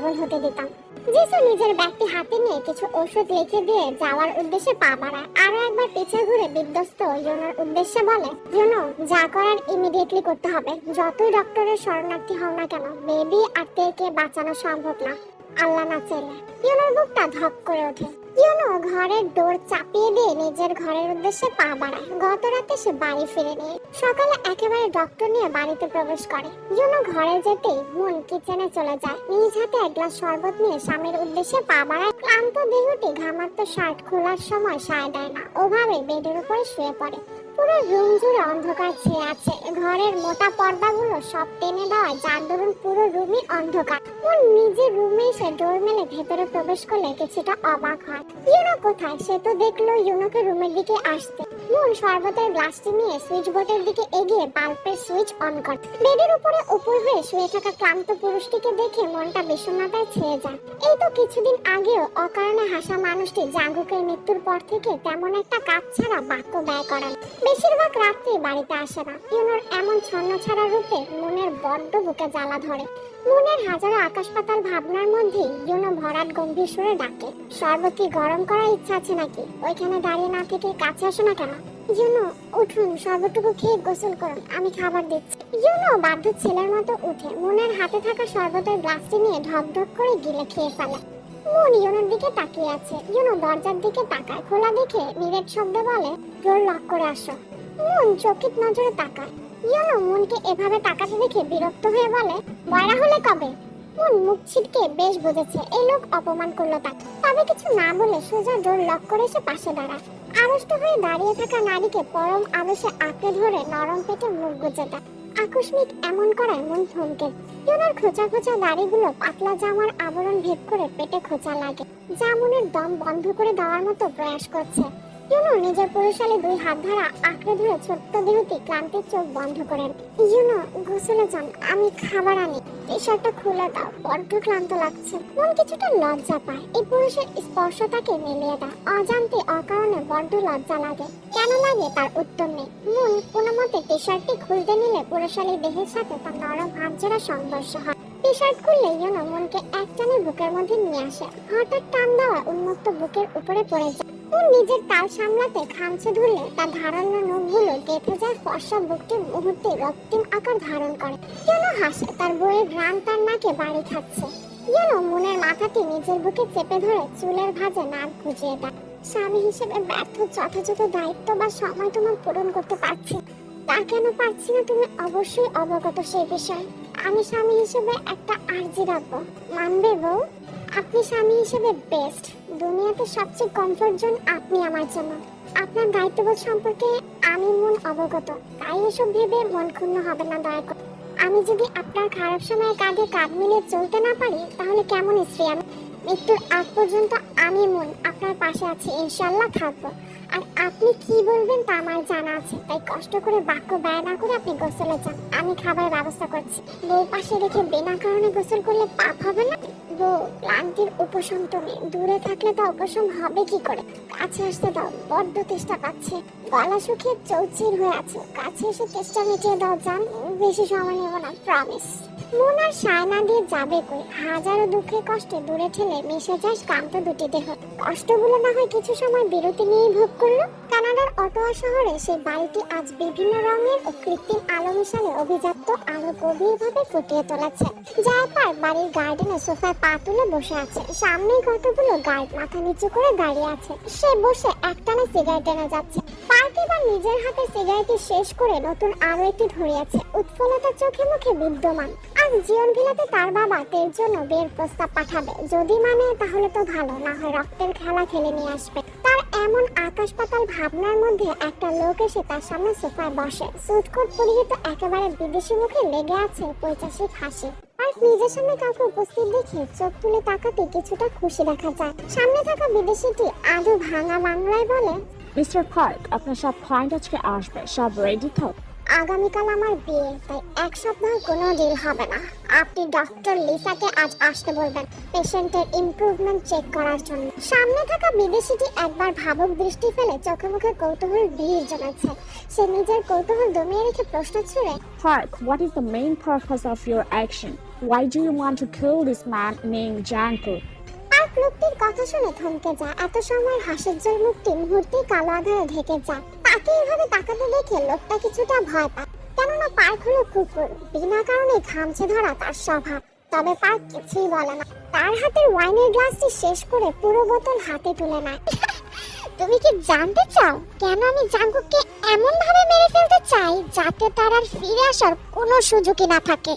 পাগল হতে দিতাম। যিশু নিজের ব্যাগটি হাতে নিয়ে কিছু ওষুধ লিখে দিয়ে যাওয়ার উদ্দেশ্যে পা বাড়ায়। আরও একবার পিছে ঘুরে বিধ্বস্ত ইউনোর উদ্দেশ্যে বলে ইউনো যা করার ইমিডিয়েটলি করতে হবে। যতই ডক্টরের শরণার্থী হও না কেন বেবি আর তেকে বাঁচানো সম্ভব না। আল্লাহ না চাইলে। ইউনোর বুকটা ধপ করে ওঠে। ইউনো ঘরের ডোর চাপিয়ে দিয়ে নিজের ঘরের উদ্দেশ্যে পা বাড়ায়। গত রাতে সে বাড়ি ফিরে নিয়ে সকালে একেবারে ডক্টর নিয়ে বাড়িতে প্রবেশ করে। ইউনো ঘরে যেতেই মন কিচেনে চলে যায়। নিজ হাতে এক গ্লাস শরবত নিয়ে স্বামীর উদ্দেশ্যে পা বাড়ায়। ক্লান্ত দেহটি ঘামাত্ম শার্ট খোলার সময় সায় দেয় না। ওভাবে বেডের উপরে শুয়ে পড়ে। পুরো রুম জুড়ে অন্ধকার ছেয়ে আছে। ঘরের মোটা পর্দাগুলো সব টেনে দেওয়া যার দরুন পুরো রুমই অন্ধকার। মন নিজের রুমে এসে ডোর মেলে ভেতরে প্রবেশ করলে কিছুটা অবাক হয়। ইউনো কোথায়? সে তো দেখল ইউনোকে রুমের দিকে আসতে। মন শরবতের গ্লাসটি নিয়ে সুইচ বোর্ডের দিকে এগিয়ে বাল্বের সুইচ অন করে বেডের উপরে উপর হয়ে শুয়ে থাকা ক্লান্ত পুরুষটিকে দেখে মনটা বিষণ্ণতায় ছেয়ে যায়। এই তো কিছুদিন আগেও অকারণে হাসা মানুষটি জাঙ্গুকের মৃত্যুর পর থেকে তেমন একটা কাজ ছাড়া বাক্য ব্যয় করেন বেশিরভাগ রাত্রি বাড়িতে আসে না। ইউনোর এমন ছন্ন ছাড়া রূপে মনের বড্ড বুকে জ্বালা ধরে। মনের হাজারো আকাশ পাতাল ভাবনার মধ্যে ইউনো ভরাট গম্ভীর সুরে ডাকে শরবত গরম করার ইচ্ছা আছে নাকি? ওইখানে দাঁড়িয়ে না থেকে কাছে আসো না কেন? ইউনো উঠুন শরবতটুকু খেয়ে গোসল করুন, আমি খাবার দিচ্ছি। ইউনো বাধ্য ছেলের মতো উঠে মনের হাতে থাকা শরবতের গ্লাসটি নিয়ে ঢক ঢক করে গিলে খেয়ে ফেলে। মন ইউনোর দিকে তাকিয়ে আছে। ইউনো দরজার দিকে তাকায়, খোলা দেখে নিরেট শব্দে বলে ডোর লক করে আসো। মন চকিত নজরে তাকায়। এভাবে তাকাতে দেখে বিরক্ত হয়ে বলে হলে কবে? মুখ ছিটকে বেশ বুঝেছে, এই লোক অপমান করল তাকে। তবে কিছু না বলে সোজা ডোর লক করে সে পাশে আড়ষ্ট হয়ে দাঁড়িয়ে থাকা নারীকে পরম আবেশে আঁকড়ে ধরে নরম পেটে মুখ গুজে দেয় আকস্মিক এমন করায় মন থমকে। ইউনোর খোঁচা খোঁচা দাড়িগুলো পাতলা জামার আবরণ ভেদ করে পেটে খোঁচা লাগে, যা মনের দম বন্ধ করে দেওয়ার মতো প্রয়াস করছে। ইউনো নিজের পুরুষালে দুই হাত ধরা, আঁকড়ে ধরে ছোট্ট দেহটি ক্লান্তির চোখ বন্ধ করেন। ইউনো গোসলে যান, আমি খাবার আনি। টি শার্টটা খুলে দাও, বড্ড ক্লান্ত লাগছে। মন কিছুটা লজ্জা পায়। এই পুরুষের স্পর্শ তাকে দেয়। অজান্তে অকারণে বড্ড লজ্জা লাগে। কেন লাগে তার উত্তর নেই। মন কোনো মতে টি শার্টটি খুলতে নিলে পুরুষালী দেহের সাথে তার নরম হাত জোড়া সংঘর্ষ হয়। টি শার্ট খুললে ইউনো মনকে একটানে বুকের মধ্যে নিয়ে আসে। হঠাৎ টান দেওয়া উন্মুক্ত বুকের উপরে পড়ে যায়। মন নিজের তাল সামলাতে খামছে ধরলে তার ধারালো নখগুলো গেঁথে যায় ফর্সা বুকটি মুহূর্তে রক্তিম আকার ধারণ করে। যেন হাসে, তার বইয়ের গ্রাম তার নাকে বাড়ি খাচ্ছে। যেন মনের মাথাটি নিজের বুকে চেপে ধরে চুলের ভাঁজে নাক গুজিয়ে দেয়। স্বামী হিসেবে ব্যর্থ, যথাযথ দায়িত্ব বা সময় তোমার পূরণ করতে পারছি তা কেন পারছি না তুমি অবশ্যই অবগত সেই বিষয়ে। আমি স্বামী হিসেবে একটা আর্জি রাখব। মানবে বউ? আপনি স্বামী হিসেবে বেস্ট দুনিয়াতে সবচেয়ে কমফোর্ট জোন আপনি আমার জন্য। আপনার দায়িত্ববোধ সম্পর্কে আমি মন অবগত, তাই এসব ভেবে মন ক্ষুণ্ণ হবে না, দয়া করে। আমি যদি আপনার খারাপ সময়ে কাঁধে কাঁধ মিলিয়ে চলতে না পারি, তাহলে কেমন স্ত্রী আমি? মৃত্যুর আগ পর্যন্ত আমি মন আপনার পাশে আছি ইনশাল্লাহ থাকব। আর আপনি কি বলবেন তা আমার জানা আছে, তাই কষ্ট করে বাক্য ব্যয় না করে আপনি গোসলে যান। আমি খাবারের ব্যবস্থা করছি। বউ পাশে রেখে বিনা কারণে গোসল করলে পাপ হবে না? ক্লান্তির উপশম তুমি। দূরে থাকলে হবে কি করে? কাছে আসতে দাও। বড্ড পাচ্ছে। গলা শুকিয়ে চৌচির হয়ে আছে। কাছে এসে তেষ্টা মিটিয়ে দাও, জান। বেশি সময় নেব না প্রমিস মন আর সায়না দিয়ে যাবে কই? হাজারো দুঃখে কষ্টে দূরে ঠেলে মিশে যায় ক্লান্ত দুটি দেহ। কষ্টগুলো না হয় কিছু সময় বিরতি নিয়েই ভোগ করল? কানাডার অটোয়া শহরে সেই বাড়িটি আজ বিভিন্ন রঙের ও কৃত্রিম আলো মিশালে অভিজাত্য আরও গভীরভাবে ফুটিয়ে তোলাচ্ছে জায়পার বাড়ির গার্ডেনে সোফায় পা তুলে বসে আছে। সামনেই কতগুলো গার্ড মাথা নিচু করে দাঁড়িয়ে আছে। সে বসে একটানে সিগারেট টেনে যাচ্ছে। পার্ক এবার নিজের হাতে সিগারেটটি শেষ করে নতুন আরও একটি ধরিয়েছে। উৎফুল্লতা চোখে মুখে বিদ্যমান। আজ জীবন ভিলাতে তার বাবা তের জন্য বের প্রস্তাব পাঠাবে। যদি মানে তাহলে তো ভালো না হয় রক্তের খেলা খেলে নিয়ে আসবে। তার এমন আকাশ পাতাল ভাবনার মধ্যে একটা লোক এসে তার সামনে সোফায় বসে। সুটকোট পরিহিত একেবারে বিদেশি মুখে লেগে আছে পৈচাসিক হাসি। আর নিজের সামনে কাউকে উপস্থিত দেখে চোখ তুলে তাকাতে কিছুটা খুশি দেখা যায়। সামনে থাকা বিদেশিটি আদৌ ভাঙা বাংলায় বলে, মিস্টার পার্ক আপনার সব ক্লায়েন্ট আজকে আসবে। সব রেডি তো? আগামীকাল আমার বিয়ে তাই এক সপ্তাহ কোনো ডিল হবে না। আপনি ডক্টর লিসাকে আজ আসতে বলবেন পেশেন্টের ইমপ্রুভমেন্ট চেক করার জন্য। সামনে থাকা বিদেশিটি একবার ভাবুক দৃষ্টি ফেলে চোখে মুখে কৌতূহল ভিড় জমেছে। সে নিজের কৌতূহল দমিয়ে রেখে প্রশ্ন ছুড়ে Park, what is the main purpose of your action? Why do you want to kill this man named Janko? Park লোকটির কথা শুনে থমকে যায়। এত সময় হাসিজ্জ্বল মুখটি মুহূর্তেই কালো আধারে ঢেকে যায়। তাকে এভাবে তাকাতে দেখে লোকটা কিছুটা ভয় পায়। কেননা পার্ক হলো কুকুর। বিনা কারণে ঘামছে ধরা তার স্বভাব। তবে পার্ক কিছুই বলে না। তার হাতের ওয়াইনের গ্লাসটি শেষ করে পুরো বোতল হাতে তুলে নেয়। তুমি কি জানতে চাও কেন আমি জাঙ্কুককে এমন ভাবে মেরে ফেলতে চাই যাতে তার আর ফিরে আসার কোনো সুযোগই না থাকে?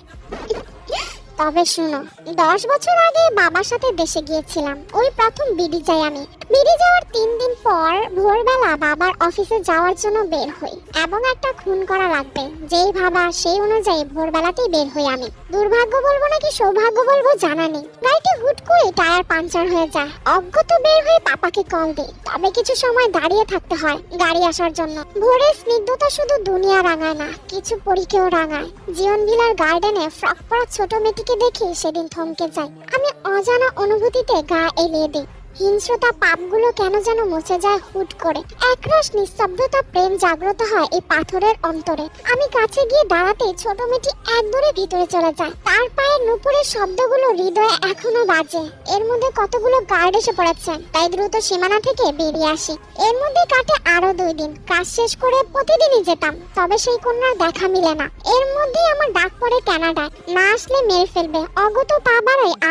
তবে শুনো, দশ বছর আগে বাবার সাথে দেশে গিয়েছিলাম। ওই প্রথম বিডি যাই আমি। বিডি যাওয়ার তিন দিন পর ভোরবেলা বাবার অফিসে যাওয়ার জন্য বের হই এবং একটা খুন করা লাগবে। যেই ভাবা সেই অনুযায়ী ভোরবেলাতেই বের হই আমি। দুর্ভাগ্য বলব নাকি সৌভাগ্য বলব জানা নেই। গাড়িটি হুট করে টায়ার পাঞ্চার হয়ে যায়। অজ্ঞত বের হয়ে পাপাকে কল দিই। তবে কিছু সময় দাঁড়িয়ে থাকতে হয় গাড়ি আসার জন্য। ভোরের স্নিগ্ধতা শুধু দুনিয়া রাঙায় না, কিছু পরীকেও রাঙায়। জীবন বিলার গার্ডেনে ফ্রক পরা ছোট মেয়েটিকে দেখে সেদিন থমকে যায়। আমি অজানা অনুভূতিতে গা এলিয়ে দিই। হিংস্রতা পাপগুলো কেন যেন মুছে যায় হুট করে? একরাশ নিস্তব্ধতা প্রেম জাগ্রত হয় এই পাথরের অন্তরে। আমি কাছে গিয়ে দাঁড়াতে ছোট মেয়েটি এক দূরে ভিতরে চলে যায়। তার পায়ের নুপুরের শব্দগুলো হৃদয়ে এখনও বাজে। এর মধ্যে কতগুলো গার্ড এসে পড়েছে? তাই দ্রুত সীমানা থেকে বেরিয়ে আসি। এর মধ্যে কাটে আরও দুই দিন। কাজ শেষ করে প্রতিদিনই যেতাম। তবে সেই কন্যার দেখা মিলে না। এর মধ্যে আমার ডাক পড়ে কানাডায়। না আসলে মেরে ফেলবে। অগত পা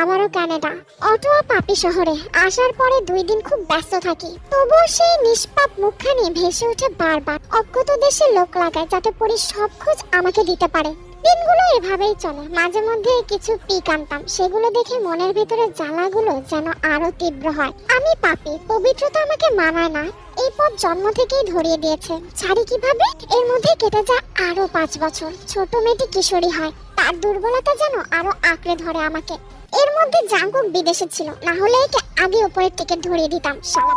আবারও কানাডা। অটোয়া পাপি শহরে। আসার পরে দুই দিন খুব ব্যস্ত থাকি, তবুও সেই নিষ্পাপ মুখখানি ভেসে ওঠে বারবার। অজ্ঞত দেশের লোক লাগায় যাতে পরি সব খোঁজ আমাকে দিতে পারে। দিনগুলো এভাবেই চলে, মাঝে মধ্যে কিছু পিক আনতাম, সেগুলো দেখে মনের ভিতরে জ্বালাগুলো যেন আরও তীব্র হয়। আমি পাপি, পবিত্রতা আমাকে মানায় না, এই পথ জন্ম থেকেই ধরিয়ে দিয়েছে। ছাড়ি কীভাবে? এর মধ্যে কেটে যায় আরও পাঁচ বছর। ছোট মেয়েটি কিশোরী হয়, তার দুর্বলতা যেন আরও আঁকড়ে ধরে আমাকে। এর মধ্যে জাঙ্কুক বিদেশে ছিল। না হলে একে আগে উপরের টিকিট ধরিয়ে দিতাম। শালা।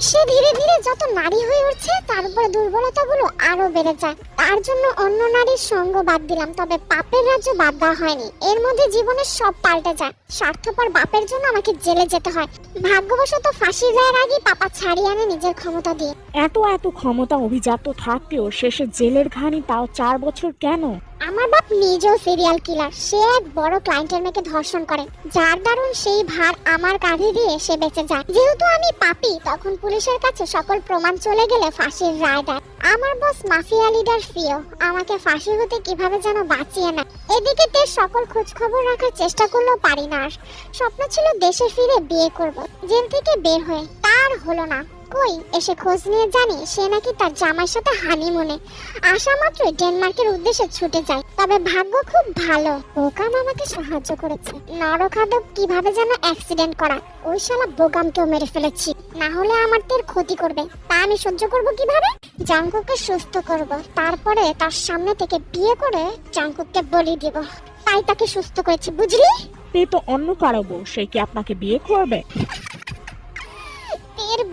সে ধীরে ধীরে যত নারী হয়ে উঠছে, তার উপরে দুর্বলতাগুলো আরও বেড়ে যায়। তার জন্য অন্য নারীর সঙ্গ বাদ দিলাম, তবে পাপের রাজ্য বাদ দেওয়া হয়নি। এর মধ্যে জীবনের সব পাল্টে যায়। স্বার্থপর বাপের জন্য আমাকে জেলে যেতে হয়। ভাগ্যবশত ফাঁসি যাওয়ার আগে পাপা ছাড়িয়ে আনে নিজের ক্ষমতা দিয়ে। এত এত ক্ষমতা অভিজাত থাকতেও শেষে জেলের ঘানি তাও চার বছর কেন? আমার বাপ নিজেও সিরিয়াল কিলার সে এক বড় ক্লায়েন্টের মেয়েকে ধর্ষণ করে। যার দারুণ সেই ভার আমার কাঁধে দিয়ে সে বেঁচে যায়। যেহেতু আমি পাপি, তখন পুলিশের কাছে সকল প্রমাণ চলে গেলে ফাঁসির রায় দেয়। আমার বস মাফিয়া লিডার ফিও আমাকে ফাঁসি হতে কীভাবে যেন বাঁচিয়ে নেয়। এদিকে তে সকল খোঁজ খবর রাখার চেষ্টা করলেও পারি না আর। স্বপ্ন ছিল দেশে ফিরে বিয়ে করব, জেল থেকে বের হয়ে। তার হলো না। কই? এসে খোঁজ নিয়ে জানি সে নাকি তার জামাইয়ের সাথে হানিমুনে আসা মাত্রই ডেনমার্কের উদ্দেশ্যে ছুটে যায়। তবে ভাগ্য খুব ভালো। বোকাম আমাকে সাহায্য করেছে। নরখাদক কীভাবে যেন অ্যাক্সিডেন্ট করা ওই শালা বোকামকেও মেরে ফেলেছি। না হলে আমার তের ক্ষতি করবে। তা আমি সহ্য করব কীভাবে? জাঙ্কুককে সুস্থ করব। তারপরে তার সামনে থেকে বিয়ে করে জাঙ্কুককে বলি দিব। তাই তাকে সুস্থ করেছি, বুঝলি? তে তো অন্য কারও বউ। সে কি আপনাকে বিয়ে করবে?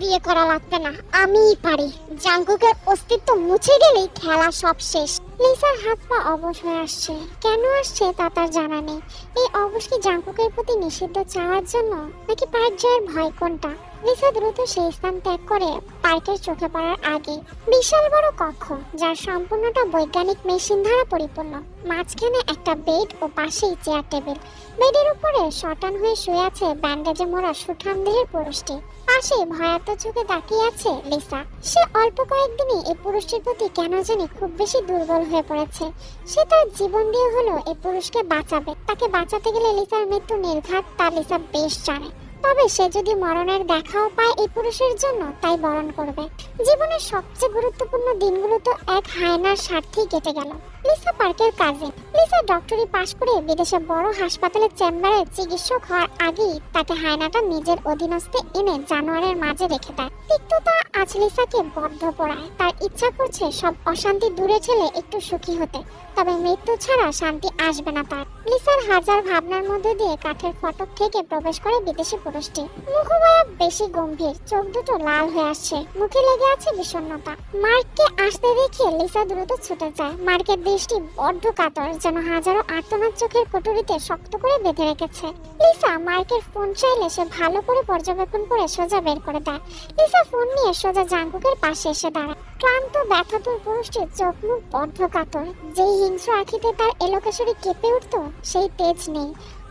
বিয়ে করা লাগবে না। আমিই পারি। জাঙ্গুকের অস্তিত্ব মুছে গেলেই খেলা সব শেষ। লিসার হাত পা অবশ হয়ে আসছে। কেন আসছে তা তার জানা নেই। এই অবশ কি জাঙ্কুকের প্রতি নিষিদ্ধ চাওয়ার জন্য, নাকি পায়ের ভয় কোনটা? লিসা দ্রুত সেই স্থান ত্যাগ করে পার্কের চোখে পড়ার আগে বিশাল বড় কক্ষ, যার সম্পূর্ণটা বৈজ্ঞানিক মেশিন দ্বারা পরিপূর্ণ। মাঝখানে একটা বেড ও পাশেই চেয়ার টেবিল। বেডের উপরে শটান হয়ে শুয়ে আছে ব্যান্ডেজে মোড়া সুঠাম দেহের পুরুষটি। পাশে ভয়াত চোখে তাকিয়ে আছে লিসা। সে অল্প কয়েকদিনই এই পুরুষটির প্রতি কেন জানি খুব বেশি দুর্বল হয়ে পড়েছে। সে তার জীবন দিয়ে হলো এই পুরুষকে বাঁচাবে। তাকে বাঁচাতে গেলে লিসার মৃত্যু নির্ঘাত, তা লিসা বেশ জানে। তবে সে যদি মরণের দেখাও পায় এই পুরুষের জন্য, তাই বরণ করবে। জীবনের সবচেয়ে গুরুত্বপূর্ণ দিনগুলো তো এক হায়নার স্বার্থেই কেটে গেল। লিসা পার্কের কাজে। লিসা ডক্টরি পাশ করে বিদেশে বড় হাসপাতালের চেম্বারে চিকিৎসক হওয়ার আগেই তাকে হায়নাটা নিজের অধীনস্থে এনে জানোয়ারের মাঝে রেখে দেয়। তিক্ততা আজ লিসাকে বদ্ধ পড়ায় তার ইচ্ছা করছে সব অশান্তি দূরে ছেলে একটু সুখী হতে। তবে মৃত্যু ছাড়া শান্তি আসবে না তার। লিসার হাজার ভাবনার মধ্যে দিয়ে কাঠের ফটক থেকে প্রবেশ করে বিদেশি পুরুষটি। মুখবায়া বেশি গম্ভীর, চোখ দুটো লাল হয়ে আসছে। মুখে লেগে আছে বিষণ্ণতা। মার্ককে আসতে দেখে লিসা দ্রুত ছুটে যায়। মার্কের দৃষ্টি বড্ড কাতর, যেন হাজারো আর্তনাদ চোখের কটুরিতে শক্ত করে বেঁধে রেখেছে। লিসা মার্কের ফোন চাইলে সে ভালো করে পর্যবেক্ষণ করে সোজা বের করে দেয়। লিসা ফোন নিয়ে সোজা জাঙ্গুকের পাশে এসে দাঁড়ায়। ক্লান্ত, ব্যথাতুর পুরুষটির চোখ মুখ বদ্ধ কাতর। যেই হিংস্র আখিতে তার এলোকেশরে কেঁপে উঠত, সেই তেজ নেই।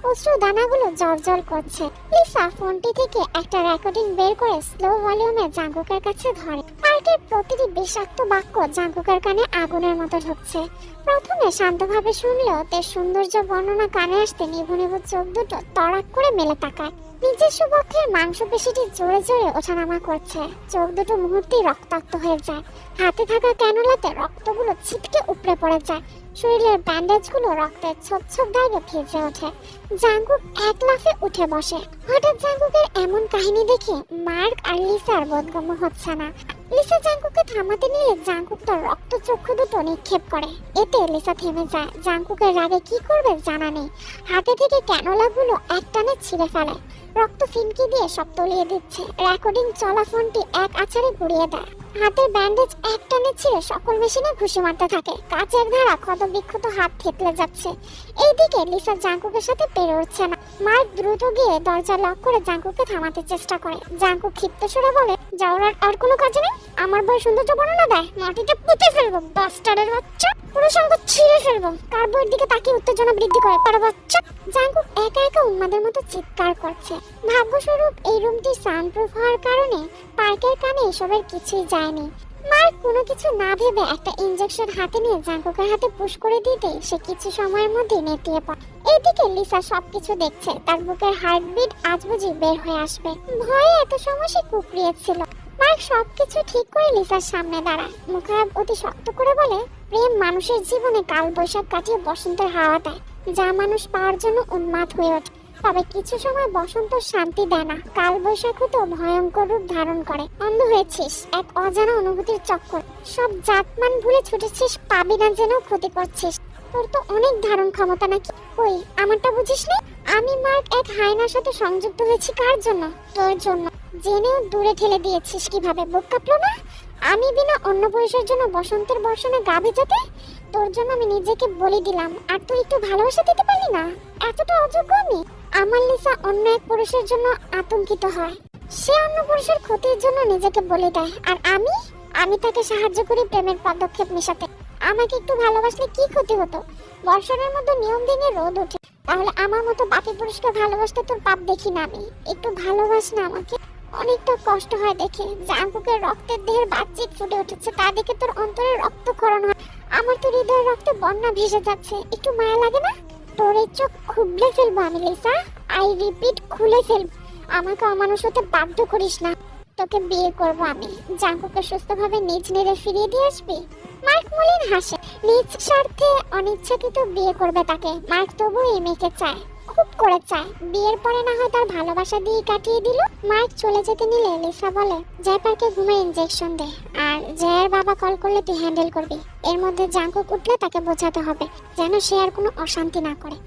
অশ্রু দানাগুলো জল করছে। লিসা ফোনটি থেকে একটা রেকর্ডিং বের করে স্লো ভলিউমে জাঙ্কুকের কাছে ধরে। পার্কের প্রতিটি বিষাক্ত বাক্য জাঙ্কুকের কানে আগুনের মতো ঢুকছে। প্রথমে শান্তভাবে শুনলেও তার সৌন্দর্য বর্ণনা কানে আসতে নিভু নিভু চোখ দুটো তড়াক করে মেলে তাকায়। নিজস্ব পক্ষের মাংসপেশিটি জোরে জোরে ওঠানামা করছে। চোখ দুটো মুহূর্তেই রক্তাক্ত হয়ে যায়। হাতে থাকা ক্যানুলাতে রক্তগুলো ছিটকে উপড়ে পড়ে যায়। শরীরের ব্যান্ডেজগুলো রক্তের ছোপ ছোপ দাগে ভিজে ওঠে। জাঙ্কুক এক লাফে উঠে বসে। হঠাৎ জাঙ্কুকের এমন কাহিনী দেখে মার্ক আর লিসার বোধগম্য হচ্ছে না। লিসা জাঙ্কুকে থামাতে নিলে জাঙ্কুক তার রক্ত চক্ষু দুটো নিক্ষেপ করে। এতে লিসা থেমে যায়। জাঙ্কুকের রাগে কি করবে জানা নেই। হাতে থেকে ক্যানোলাগুলো একটানে ছিঁড়ে ফেলে। রক্ত ফিনকি দিয়ে সব তলিয়ে দিচ্ছে। রেকর্ডিং চলা ফোনটি এক আছাড়ে ঘুরিয়ে দেয়। হাতের ব্যান্ডেজ এক টানে ছিঁড়ে সকল মেশিনে ঘুষি মারতে থাকে। কাচের ধারা ক্ষত বিক্ষত হাত থেতলে যাচ্ছে। এইদিকে লিসা জাঙ্কুকের সাথে পেরে উঠছে না। মার্ক দ্রুত গিয়ে দরজা লক করে জাঙ্কুকে থামাতে চেষ্টা করে। জাঙ্কুক ক্ষিপ্ত সুরে বলে যাওয়ার আর- কোনো কাজ নেই? আমার বই সৌন্দর্য বর্ণনা দেয়? মাটিতে পুঁতে ফেলব বাস্টারের বাচ্চা। পুরো সঙ্গ ছিঁড়ে ফেলব। কার বইয়ের দিকে তাকিয়ে উত্তেজনা বৃদ্ধি করে? পারে বাচ্চা। জাঙ্কুক একা একা উন্মাদের মতো চিৎকার করছে। ভাগ্যস্বরূপ এই রুমটি সাউন্ডপ্রুফ হওয়ার কারণে পার্কের কানে এসবের কিছুই যায়নি। মার্ক কোনো কিছু না ভেবে একটা ইনজেকশন হাতে নিয়ে জাঙ্কুকের হাতে পুশ করে দিতে সে কিছু সময়ের মধ্যে নেতিয়ে পড়ে। এইদিকে লিসা সবকিছু দেখছে। তার বুকের হার্টবিট আজ বুঝি বের হয়ে আসবে। ভয়ে এত সময় সে মার্ক, সবকিছু ঠিক করে লিসার সামনে দাঁড়ায়। অতি শক্ত করে বলে, প্রেম মানুষের জীবনে কাল বৈশাখ কাটিয়ে বসন্তের হাওয়া দেয় যা মানুষ পাওয়ার জন্য উন্মাদ হয়ে ওঠে। তবে কিছু সময় বসন্ত শান্তি দেয় না। কাল বৈশাখও তো ভয়ঙ্কর রূপ ধারণ করে। অন্ধ হয়েছিস, এক অজানা অনুভূতির চক্কর। সব জাতমান ভুলে ছুটেছিস, পাবি না যেন ক্ষতি করছিস। তোর তো অনেক ধারণ ক্ষমতা নাকি? ওই, আমারটা বুঝিস নি আমি মার্ক এক হায়নার সাথে সংযুক্ত হয়েছি কার জন্য? তোর জন্য। জেনেও দূরে ঠেলে দিয়েছিস কীভাবে, বুক কাঁপলো না? আমি বিনা অন্য পুরুষের জন্য বসন্তের বর্ষণে গা ভেজাতে তোর জন্য আমি নিজেকে বলি দিলাম, আর তুই একটু ভালোবাসা দিতে পারলি না? এতটা অযোগ্য আমি? আমার লিসা অন্য এক পুরুষের জন্য আতঙ্কিত হয়। সে অন্য পুরুষের ক্ষতির জন্য নিজেকে বলে দেয়, আর আমি? আমি তাকে সাহায্য করি প্রেমের পদক্ষেপ মেশাতে। আমাকে একটু ভালোবাসলে কি ক্ষতি হতো? বর্ষণের মতো নিয়ম ভেঙে রোদ ওঠে। তাহলে আমার মতো বাকি পুরুষকে ভালোবাসতে তোর পাপ দেখি না আমি। একটু ভালোবাস না আমাকে। অনেকটা কষ্ট হয় দেখে। জাঙ্কুকের রক্তের দেহের বাচ্চিক ফুটে উঠেছে। তা দেখে তোর অন্তরে রক্তক্ষরণ হয়। আমার তো হৃদয়ের রক্তে বন্যা ভেসে যাচ্ছে। একটু মায়া লাগে না? তোর এই চোখ খুবলে ফেলব আমি, লিসা। আই রিপিট, খুলে ফেলব। আমাকে অমানুষ হতে বাধ্য করিস না। তোকে বিয়ে করব আমি। জাঙ্কুকে সুস্থভাবে নিজ নিরে ফিরিয়ে দিয়ে আসবি? মার্ক মলিন হাসে। নিজ স্বার্থে অনিচ্ছাকৃত বিয়ে করবে তাকে। মার্ক তবু এই মেয়েকে চায়। খুব করে চায় বিয়ের পরে না হয় তার ভালোবাসা দিয়ে কাটিয়ে দিল। চলে যেতে নিলে লিসা বলে, জয় পার্কে ঘুমে দে। আর জয়ের বাবা কল করলে তুই হ্যান্ডেল করবি। এর মধ্যে জাঙ্কুক উঠলে তাকে বোঝাতে হবে, যেন সে আর কোনো অশান্তি না করে।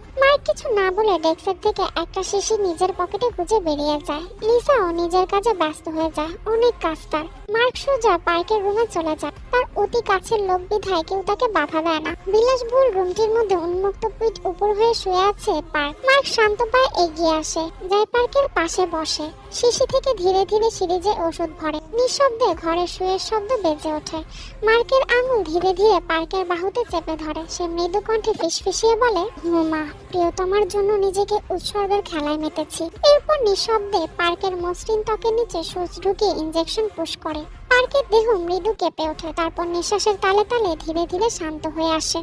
কিছু না বলে ডেস্কের থেকে একটা শিশি নিজের পকেটে গুজে বেরিয়ে যায়। লিসাও নিজের কাজে ব্যস্ত হয়ে যায়। অনেক কাজ তার। মার্ক সোজা পার্কের রুমে চলে যায়। তার অতি কাছের লোক বিধায় কেউ তাকে বাধা দেয় না। বিলাসবহুল রুমটির মধ্যে উন্মুক্ত পিঠ উপর হয়ে শুয়ে আছে পার্ক। মার্ক শান্ত পায়ে এগিয়ে আসে, যাই পার্কের পাশে বসে। শিশি থেকে ধীরে ধীরে সিরিজে ওষুধ ভরে, নিঃশব্দে ঘরের শুয়ে শব্দ বেজে ওঠে। মার্কের আঙুল ধীরে ধীরে পার্কের বাহুতে চেপে ধরে। সে মৃদু কণ্ঠে ফিসফিসিয়ে বলে, হুমা, প্রিয়তমার জন্য নিজেকে উৎসর্গের খেলায় মেতেছি। এরপর নিঃশব্দে পার্কের মসৃণ ত্বকের নিচে সুচ ঢুকিয়ে ইঞ্জেকশন পুশ করে। পার্কের দেহ মৃদু কেঁপে ওঠে। তারপর নিঃশ্বাসের তালে তালে ধীরে ধীরে শান্ত হয়ে আসে।